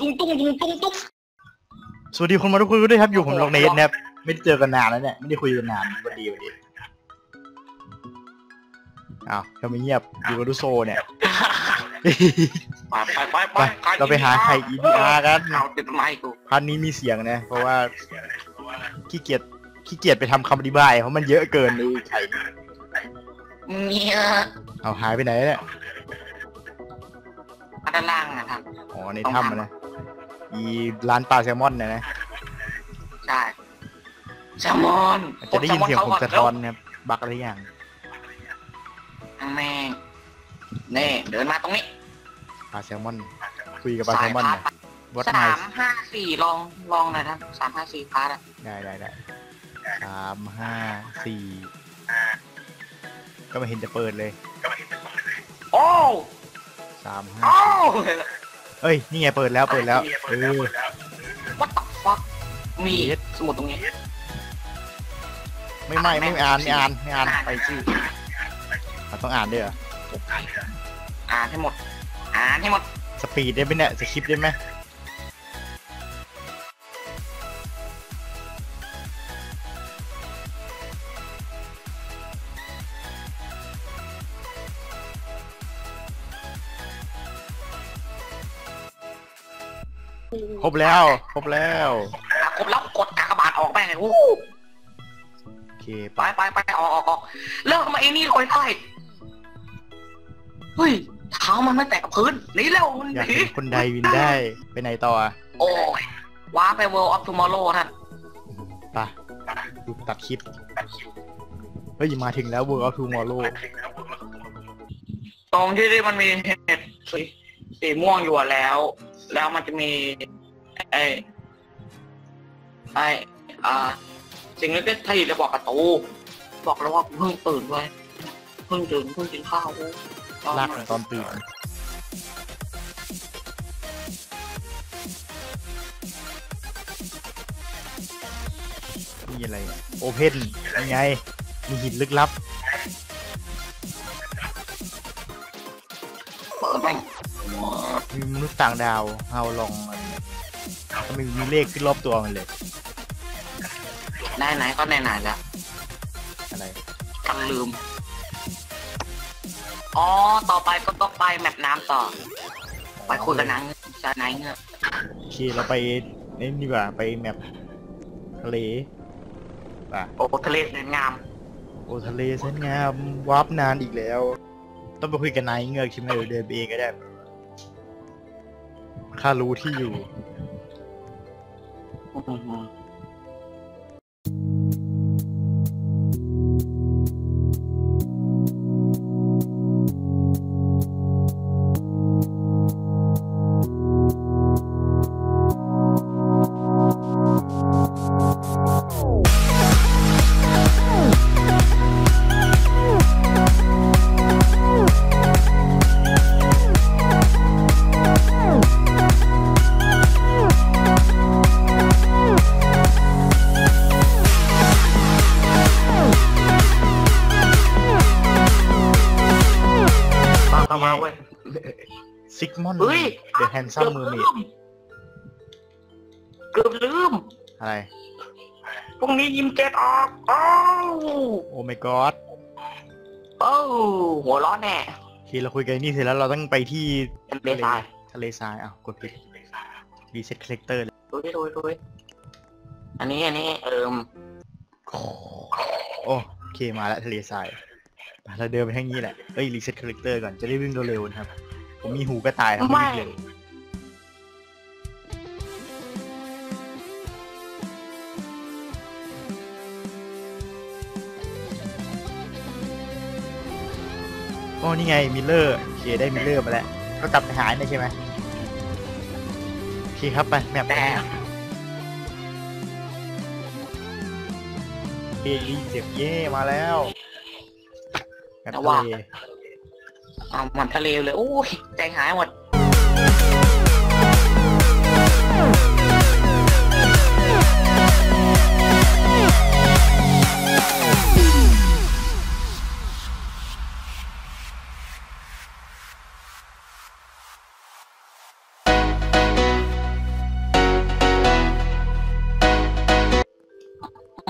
ตุ้งตุ้งตุ้งตุ้งตุ้งตุ้งสวัสดีคนมาทุกคนด้วยครับอยู่ผมลงเนทนะครับไม่ได้เจอกันนานแล้วเนี่ยไม่ได้คุยกันนานสวัสดีสวัสดีอ้าวทำไมเงียบอยู่กับดูโซเนี่ย ไปไปไปไปไปเราไปหาไข่ EDR กัน เอาติดไม้กูพันนี้มีเสียงนะ เพราะว่าขี้เกียจขี้เกียจไปทำคำอธิบาย เพราะมันเยอะเกินในไข่เนี่ยเอาหายไปไหนเนี่ยด้านล่างนะครับอ๋อในถ้ำนะ อีร้านปลาแซลมอนเนี่ยนะใช่แซลมอนอาจจะได้ยินเสียงผมสะท้อนนะครับบักอะไรอย่างแม่งเน่เดินมาตรงนี้ปลาแซลมอนคุยกับปลาแซลมอนพาเนี่ยวัดสาไนมห้าสี่ลองลองหน่อยนะสามห้าสี่พาร์ทอะได้ได้ได้สามห้าสี่ก็ไม่เห็นจะเปิดเลยโอ้สามห้าโอ้ เอ้ย นี่ไงเปิดแล้วเปิดแล้วเออ วัตถุฟักมีสมุดตรงนี้ไม่ไม่ไม่อ่านไม่อ่านไม่อ่านไปชื่อเราต้องอ่านด้วยเหรออ่านให้หมด อ่านให้หมด สปีดได้ไหมเนี่ยสคริปต์ได้ไหม รบแล้วครบแล้วอะครบแล้วกดกากบาทออกไปเลยโอ้โอเคไปไปไปออกออกออกเลิกมาไอ้นี่คอยใต้เฮ้ยเท้ามันไม่แตะกับพื้นหนีเร็วมันอยากหนีเห็นคนใดวินได้ไปไหนต่ออะโอ้ยว้าไป World of Tomorrow ท่านไปดูตัดคลิปเฮ้ยมาถึงแล้ว World of Tomorrow ตรงที่มันมีเห็ดสีสีม่วงอยู่อะแล้ว แล้วมันจะมี ไอ้ไอ้อ่า สิ่งเล็กๆที่จะบอกกับตูบอกแล้วว่าเพิ่งตื่นไว้ยเพิ่งตื่นเพิ่งกินข้าวเว้ยลากตอนตื่นนี่อะไรโอเพนยังไง มีหินลึกลับเปิดไปมีมนุษย์ต่างดาวเฮาลองอะไรเนี่ยทำไมมีเลขขึ้นรอบตัวมันเลยได้ไหนๆก็ไหนๆแล้วอะไรกันลืม อ๋อ ต่อไปก็ต้องไปแมปน้ำต่อ ไปคุยกับนางจะไหนเงี้ยโอเคเราไปนี่ดีกว่าไปแมปทะเลป่ะโอ้ทะเลสวยงาม โอทะเลสวยงามวาร์ปนานอีกแล้ว ต้องไปคุยกับนายเงือกใช่ไหมหรือเดินไปเองก็ได้ข้ารู้ที่อยู่ ตาม เข้ามาเว้ยซิกมอนเฮ้ยเดอะแฮนซัมเมอร์เมดเกือบลืม อะไร พรุ่งนี้ยิมเจ็ดออกโอ้าวโอ้ไม่กอดโอ้าวหัวเร้อนแน่ทีเราคุยกันนี่เสร็จแล้วเราต้องไปที่เป็นเบสายทะเลทรายอ้าวกดผิดรีเซ็ตคลิกเตอร์เลยดูดิดูดิดูดิอันนี้อันนี้เอิมโอ้โอเคมาแล้วทะเลทรายไป เราเดินไปทางนี้แหละ เอ้ยรีเซ็ตคลิกเตอร์ก่อน จะได้วิ่งเร็วๆนะครับ ผมมีหูกระต่ายทำให้ไม่วิ่งเร็วโอ้นี่ไงมิลเลอร์โอเคได้มิลเลอร์มาแล้วก็กลับไปหาเนี่ยใช่ไหมโอเคครับไปแมปแต่แรกเอยเจ็บเย่มาแล้วแบแต่ว่าทเอามันทะเลเลยโอ้ยแใงหายหมด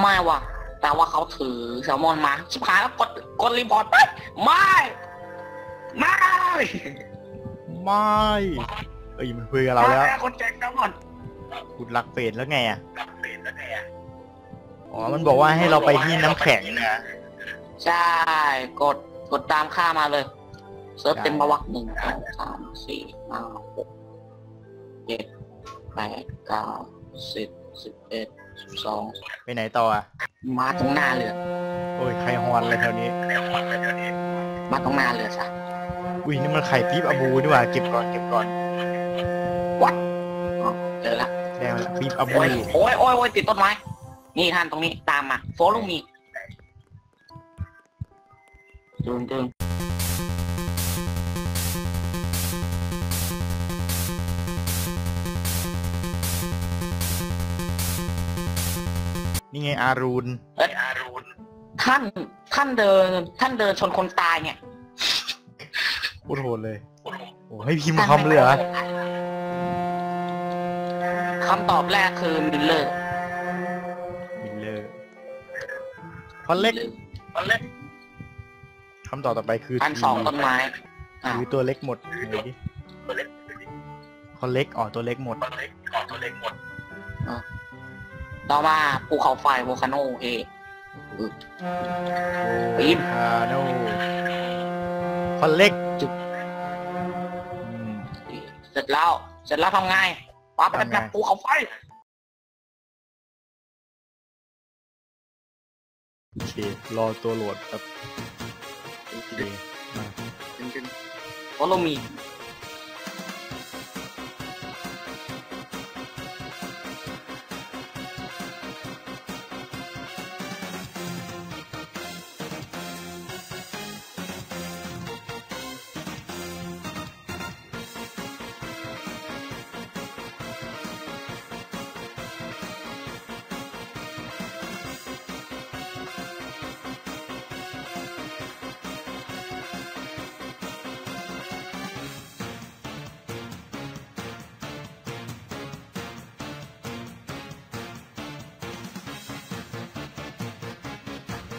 ไม่ว่ะ แต่ว่าเขาถือแซลมอนมาชิบหายแล้วกดกดรีพอร์ตไปไม่ไม่ไม่เอ้ยมันคุยกับเราแล้วไม่คนแจ็คแซลมอนคุณรักเฟรนแล้วไงอะอ๋อ มันบอกว่าให้เราไปที่น้ำแข็งนะ ใช่ กด กดตามค่ามาเลย เซิร์ฟเต็มประวัติหนึ่งสองสามสี่ห้าหกเจ็ดแปดเก้าสิบสิบเอ็ด สิบสองไปไหนต่ออะ มาตรงหน้าเรือ โอ้ย ใครฮอนอะไรแถวนี้ มาตรงหน้าเรือซะอุ้ยนี่มันไข่ปี๊บอาบูนี่หว่า เก็บก่อน เก็บก่อน วัดอ๋อเจอละได้มาละปี๊บอาบูโอ้ยโอ้ยโอ้ยโอ้ยติดต้นไม้ นี่ท่านตรงนี้ตามมา โฟลูมีดึงดึง นี่ไงอารูนเอ้ยท่านท่านเดิน ท่านเดินชนคนตายเนี่ยพูดโหดเลยโอ้ให้พิมพ์คำเลยเหรอคำตอบแรกคือมิลเลอร์มิลเลอร์คอนเล็กคำตอบต่อไปคืออันสองต้นไม้อะคือตัวเล็กหมดไหนดิคอนเล็กอ๋อตัวเล็กหมดต่ อมาภูเขาไฟโวลคาโนเอปี๊บคาโนคอนเล็กจุดอืมเสร็จแล้ว เสร็จแล้วทำไงป้าไปทำไงแบบภูเขาไฟโอเครอตัวโหลดแบบโอเคมาโฟโลมี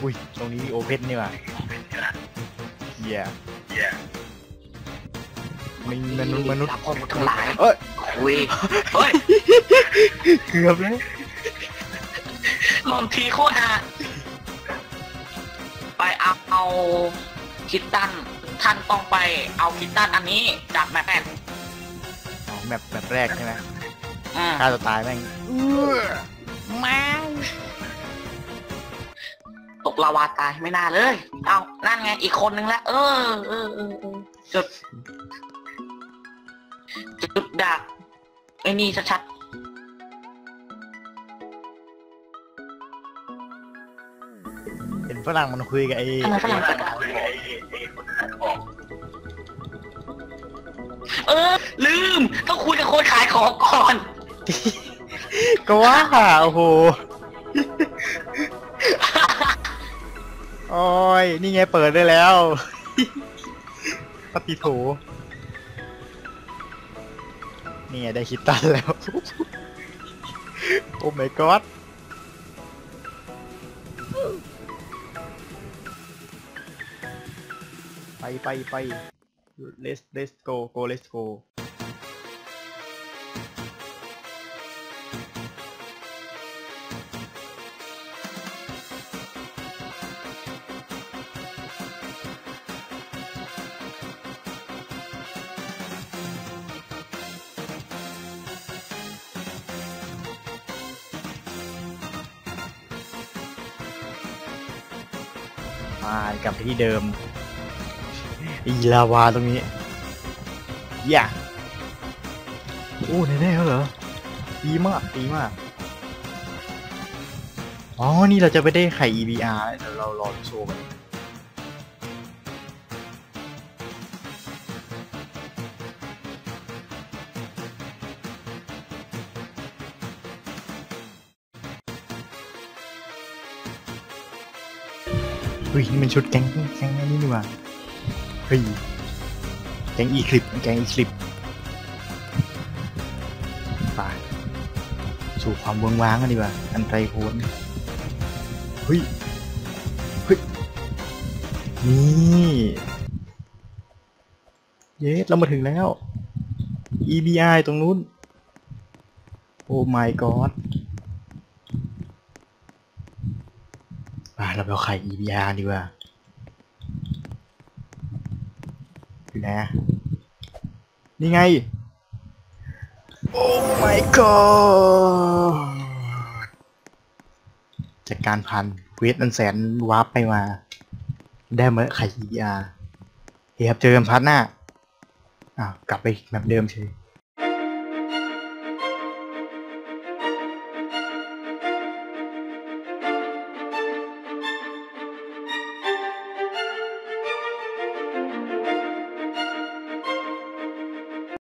อุ้ย ตรงนี้โอเพนนี่ว่ะเหี้ยมีมนุษย์มนุษย์รับคนทั้งหลายเอ้ยคุยเฮ้ยเกือบเลยลองทีโคตรฮาไปเอาเอาคิตตันท่านต้องไปเอาคิตตันอันนี้จากแมปแมปอ๋อแมปแบบแรกใช่ไหมอืมฆ่าตัวตายแม่ง ตกลาวาตายไม่น่าเลย เอานั่นไงอีกคนนึงแล้ว เออเออเออเออจุด จุดดักไอ้นี่ชัดเห็นฝรั่งมันคุยกับไอ้ๆทำไมฝรั่งกันเออ ลืม ต้องคุยกับคนขายของก่อน ก็ว่าโอ้โห โอ้ย นี่ไงเปิดได้แล้ว ปฏิโถนี่ไงได้คิดตันแล้ว โอ้ my god ไปไปไป let's let's go go let's go มากลับไปที่เดิม อีลาวาตรงนี้อย่าโอ้แน่ๆแล้วเหรอ ดีมากดีมาก อ๋อ นี่เราจะไปได้ไข่ EBR เดี๋ยวเรารอโชว์กัน ฮ้ยนี่มันชุดแก๊งแก๊งอันนี้นี่หว่าเฮ้ยแก๊งอีคลิปแก๊งอีคลิปไปสู่ความเวิงว้างกันดีกว่าอันไกลโพนเฮ้ยเฮ้ยนี่เยสเรามาถึงแล้ว EBI ตรงนู้นโอ้ my god อ่า เราไปเอาไข่ EBR ดีกว่าอยู่นะ นี่ไง โอ้ my god จากการพันเวทอันแสนวาร์ปไปมา ได้เมาไข่ EBR เฮ้ยครับเจอกันพัดหน้า อ้าว กลับไปแบบเดิมเฉย